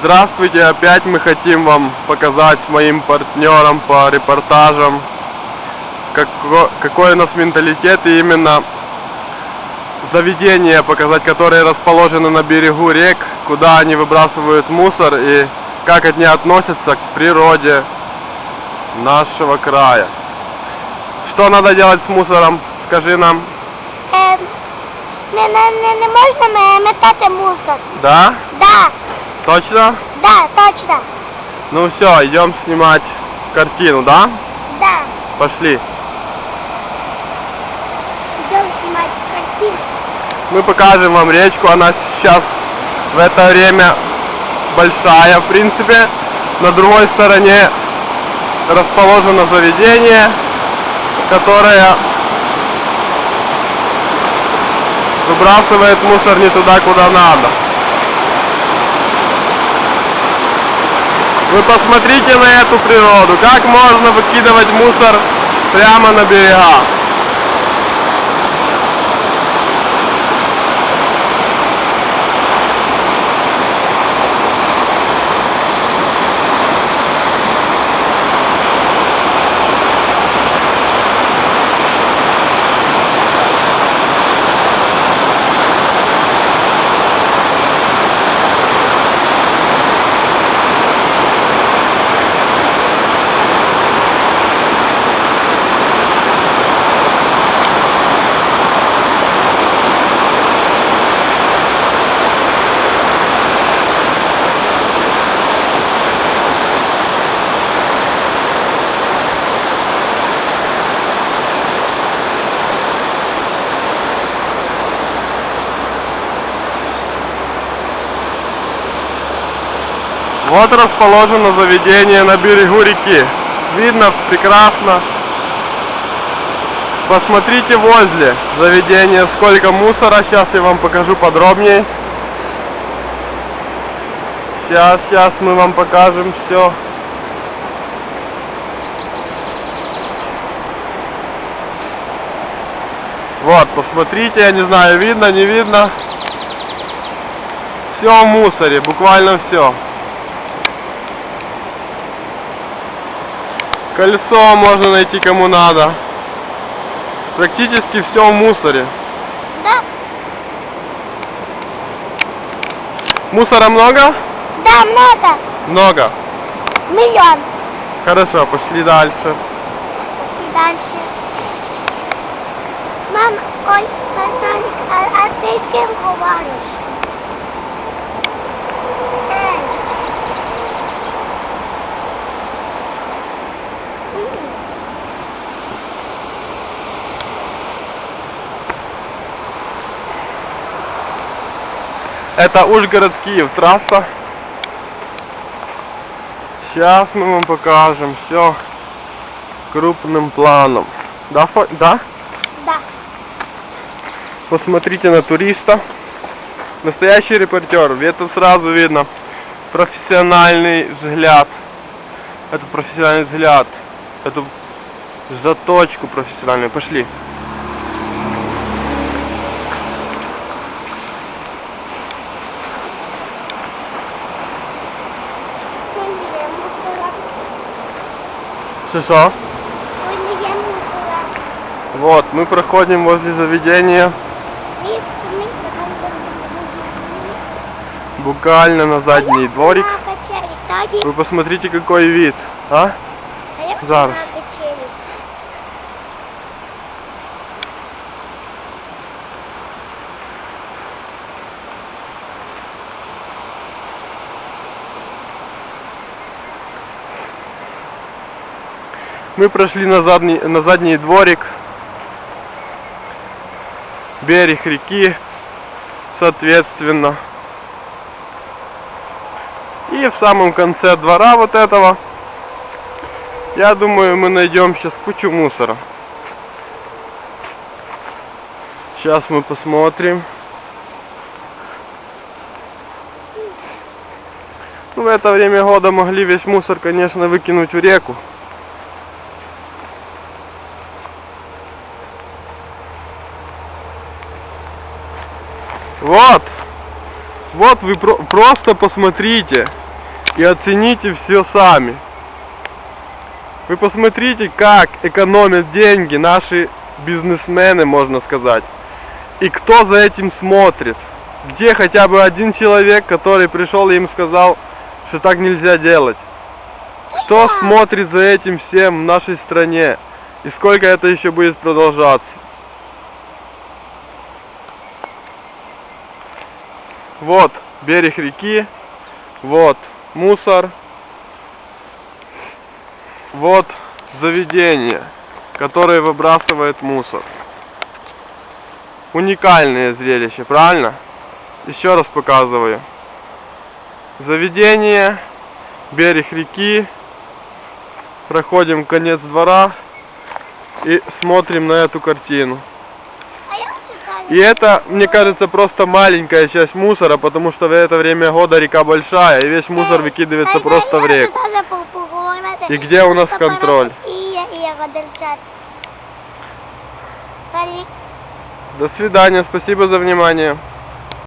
Здравствуйте, опять мы хотим вам показать моим партнерам по репортажам, како- какой у нас менталитет и именно заведения показать, которые расположены на берегу рек, куда они выбрасывают мусор и как они относятся к природе нашего края. Что надо делать с мусором? Скажи нам. Е, не, не, не, не можна ме- метати мусор. Да? Да, Точно? да, точно. Ну все, идем снимать картину, да? Да. Пошли. Идем снимать картину. Мы покажем вам речку, она сейчас в это время большая, в принципе. На другой стороне расположено заведение, которое выбрасывает мусор не туда, куда надо. Вы посмотрите на эту природу, как можно выкидывать мусор прямо на берега. Вот расположено заведение на берегу реки. Видно прекрасно. Посмотрите возле заведения, сколько мусора. Сейчас я вам покажу подробнее. Сейчас, сейчас мы вам покажем все. Вот, посмотрите, я не знаю, видно, не видно. Все в мусоре, буквально все. Колесо можно найти кому надо. Практически все в мусоре. Да, Мусора много? да, много. Много. Миллион. Хорошо, пошли дальше. И дальше. Мам, ой, Наталік, а, а ти з ким говориш? Это Ужгород-Киев, трасса. Сейчас мы вам покажем все крупным планом. Да, Фо- да? Да. Посмотрите на туриста. Настоящий репортер. Это сразу видно. Профессиональный взгляд. Это профессиональный взгляд Эту заточку профессиональную. Пошли. Це не є мусора. Что-что? Ой, не є мусора. Вот, мы проходим возле заведения. Від ми Буквально на задний дворик. На качелі, тоді. Вы посмотрите, какой вид. А? Зараз. Мы прошли на задний, на задний дворик. Берег реки, соответственно. И в самом конце двора вот этого, я думаю, мы найдем сейчас кучу мусора. Сейчас мы посмотрим. Ну, в это время года могли весь мусор, конечно, выкинуть в реку. Вот. Вот вы про- просто посмотрите и оцените все сами. Вы посмотрите, как экономят деньги наши бизнесмены, можно сказать. И кто за этим смотрит. Где хотя бы один человек, который пришел и им сказал, что так нельзя делать. Кто смотрит за этим всем в нашей стране? И сколько это еще будет продолжаться? Вот берег реки, вот мусор, вот заведение, которое выбрасывает мусор. Уникальное зрелище, правильно? Еще раз показываю. Заведение, берег реки, проходим конец двора и смотрим на эту картину. А я считаю, И это, мне кажется, просто маленькая часть мусора, потому что в это время года река большая, и весь мусор выкидывается просто в реку. И где у нас контроль? І, і його держать. Далі. До свидания, спасибо за внимание.